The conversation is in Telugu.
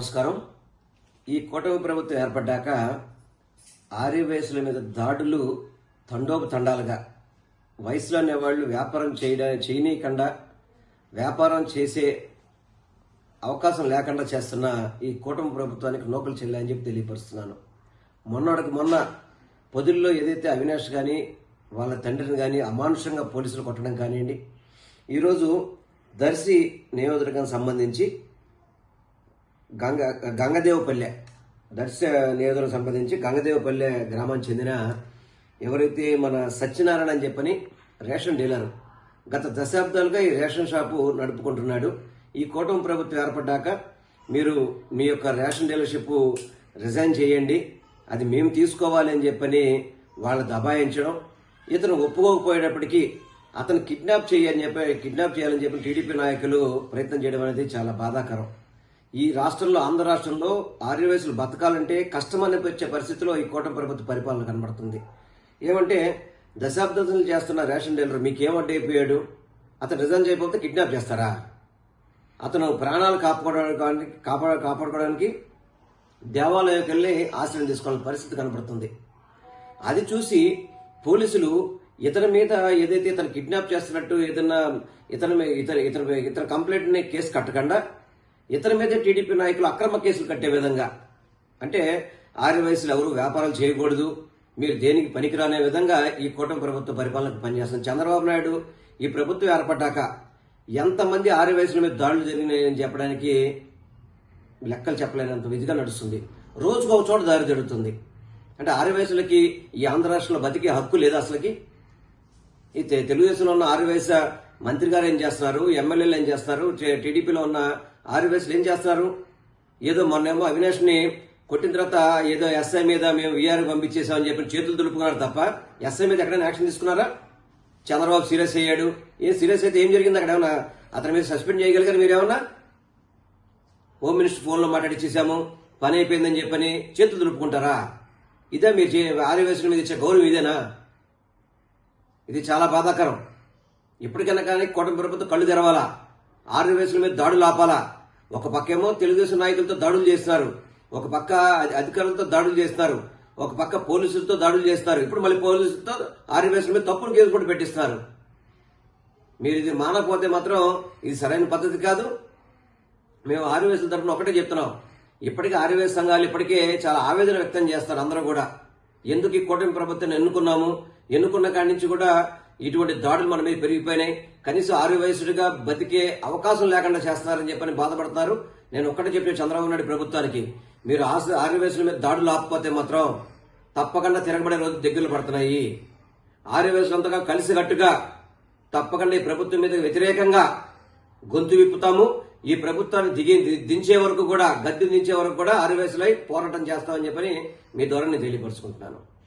నమస్కారం. ఈ కూటమి ప్రభుత్వం ఏర్పడ్డాక ఆర్యవయసుల మీద దాడులు తండోపు తండాలుగా. వయసులో అనేవాళ్ళు వ్యాపారం చేయడా చేయనీయకుండా వ్యాపారం చేసే అవకాశం లేకుండా చేస్తున్న ఈ కూటమి ప్రభుత్వానికి నోకలు చెల్లాయని చెప్పి తెలియపరుస్తున్నాను. మొన్నటికి మొన్న పొదుల్లో ఏదైతే అవినాష్ కానీ వాళ్ళ తండ్రిని కానీ అమానుషంగా పోలీసులు కొట్టడం కానివ్వండి ఈరోజు దర్శి నియోజకవర్గానికి సంబంధించి గంగ గంగదేవపల్లె. దర్శ నియోజకవర్గం సంప్రదించి గంగదేవపల్లె గ్రామానికి చెందిన ఎవరైతే మన సత్యనారాయణ అని చెప్పని రేషన్ డీలర్ గత దశాబ్దాలుగా ఈ రేషన్ షాపు నడుపుకుంటున్నాడు. ఈ కూటమి ప్రభుత్వం ఏర్పడ్డాక మీరు మీ యొక్క రేషన్ డీలర్షిప్ రిజైన్ చేయండి. అది మేము తీసుకోవాలి అని చెప్పని వాళ్ళు దబాయించడం ఇతను ఒప్పుకోకపోయేటప్పటికీ అతను కిడ్నాప్ చేయని చెప్పి కిడ్నాప్ చేయాలని చెప్పి టీడీపీ నాయకులు ప్రయత్నం చేయడం అనేది చాలా బాధాకరం. ఈ రాష్ట్రంలో ఆంధ్ర రాష్ట్రంలో ఆర్యవయసులు బతకాలంటే కష్టం అనిపించే పరిస్థితిలో ఈ కూటమి ప్రభుత్వ పరిపాలన కనబడుతుంది. ఏమంటే దశాబ్దాలు చేస్తున్న రేషన్ డీలర్ మీకేమంటే అయిపోయాడు? అతను రిజైన్ చేయకపోతే కిడ్నాప్ చేస్తారా? అతను ప్రాణాలు కాపాడుకోవడానికి కాపాడ కాపాడుకోవడానికి దేవాలయంకి వెళ్ళి ఆశ్రయం తీసుకోవాలని పరిస్థితి కనబడుతుంది. అది చూసి పోలీసులు ఇతని మీద ఏదైతే ఇతను కిడ్నాప్ చేస్తున్నట్టు ఏదన్నా ఇతని ఇతర ఇతర ఇతర కంప్లైంట్ని కేసు కట్టకుండా ఇతని మీద టీడీపీ నాయకులు అక్రమ కేసులు కట్టే విధంగా. అంటే ఆరు వయసులు ఎవరు వ్యాపారాలు చేయకూడదు మీరు దేనికి పనికిరానే విధంగా ఈ కూటమి ప్రభుత్వ పరిపాలనకు పనిచేస్తుంది చంద్రబాబు నాయుడు ఈ ప్రభుత్వం ఏర్పడ్డాక ఎంతమంది ఆరు వయసుల మీద దాడులు జరిగినాయని చెప్పడానికి లెక్కలు చెప్పలేనంత విధిగా నడుస్తుంది. రోజుకు ఒక చోట దారి జరుగుతుంది. అంటే ఆరు వయసులకి ఈ ఆంధ్ర రాష్ట్రంలో బతికే హక్కు లేదు అసలుకి? ఈ తెలుగుదేశంలో ఉన్న ఆరు వయసు మంత్రి గారు ఏం చేస్తున్నారు? ఎమ్మెల్యేలు ఏం చేస్తున్నారు? టీడీపీలో ఉన్న ఆరు ఏం చేస్తున్నారు? ఏదో మొన్నేమో అవినాష్ని కొట్టిన తర్వాత ఏదో ఎస్ఐ మీద మేము వీఆర్ పంపించేసామని చెప్పి చేతులు దులుపుకున్నారు తప్ప ఎస్ఐ మీద ఎక్కడైనా యాక్షన్ తీసుకున్నారా? చంద్రబాబు సీరియస్ అయ్యాడు. ఏ సీరియస్ అయితే ఏం జరిగింది? అక్కడ ఏమన్నా అతని మీద సస్పెండ్ చేయగలిగారు మీరేమన్నా? హోమ్ మినిస్టర్ ఫోన్లో మాట్లాడిచ్చేసాము పని అయిపోయిందని చెప్పని చేతులు దులుపుకుంటారా? ఇదే మీరు చే- మీద ఇచ్చే గౌరవం ఇదేనా? ఇది చాలా బాధాకరం. ఇప్పటికైనా కానీ కూటమి ప్రభుత్వం కళ్ళు తెరవాలా? ఆర్యవేశుల మీద దాడులు ఆపాలా? ఒక పక్కేమో తెలుగుదేశం నాయకులతో దాడులు చేస్తున్నారు. ఒక పక్క అధికారులతో దాడులు చేస్తున్నారు. ఒక పక్క పోలీసులతో దాడులు చేస్తున్నారు. ఇప్పుడు మళ్ళీ పోలీసులతో ఆర్యవేశుల మీద తప్పుడు కేసు కూడా పెట్టిస్తున్నారు. మీరు ఇది మానకపోతే మాత్రం ఇది సరైన పద్ధతి కాదు. మేము ఆర్యవేశుల తరఫున ఒకటే చెప్తున్నాం. ఇప్పటికీ ఆర్యవేశ సంఘాలు ఇప్పటికే చాలా ఆవేదన వ్యక్తం చేస్తారు అందరూ కూడా. ఎందుకు ఈ కూటమి ప్రభుత్వాన్ని ఎన్నుకున్నాము? ఎన్నుకున్న కాడి నుంచి కూడా ఇటువంటి దాడులు మన మీద పెరిగిపోయినాయి. కనీసం ఆర్యవయసుడిగా బతికే అవకాశం లేకుండా చేస్తున్నారని చెప్పని బాధపడతారు నేను ఒక్కటే చెప్పిన చంద్రబాబు నాయుడు ప్రభుత్వానికి మీరు ఆశ- వయసుల మీద దాడులు ఆపకపోతే మాత్రం తప్పకుండా తిరగబడే రోజు దగ్గరలు పడుతున్నాయి. ఆర్యవయసులంతగా కలిసికట్టుగా తప్పకుండా ఈ ప్రభుత్వం మీద వ్యతిరేకంగా గొంతు విప్పుతాము. ఈ ప్రభుత్వాన్ని దిగి దించే వరకు కూడా గద్దె దించే వరకు కూడా ఆరువేసులై పోరాటం చేస్తామని చెప్పని మీ ద్వారా నేను తెలియపరుచుకుంటున్నాను.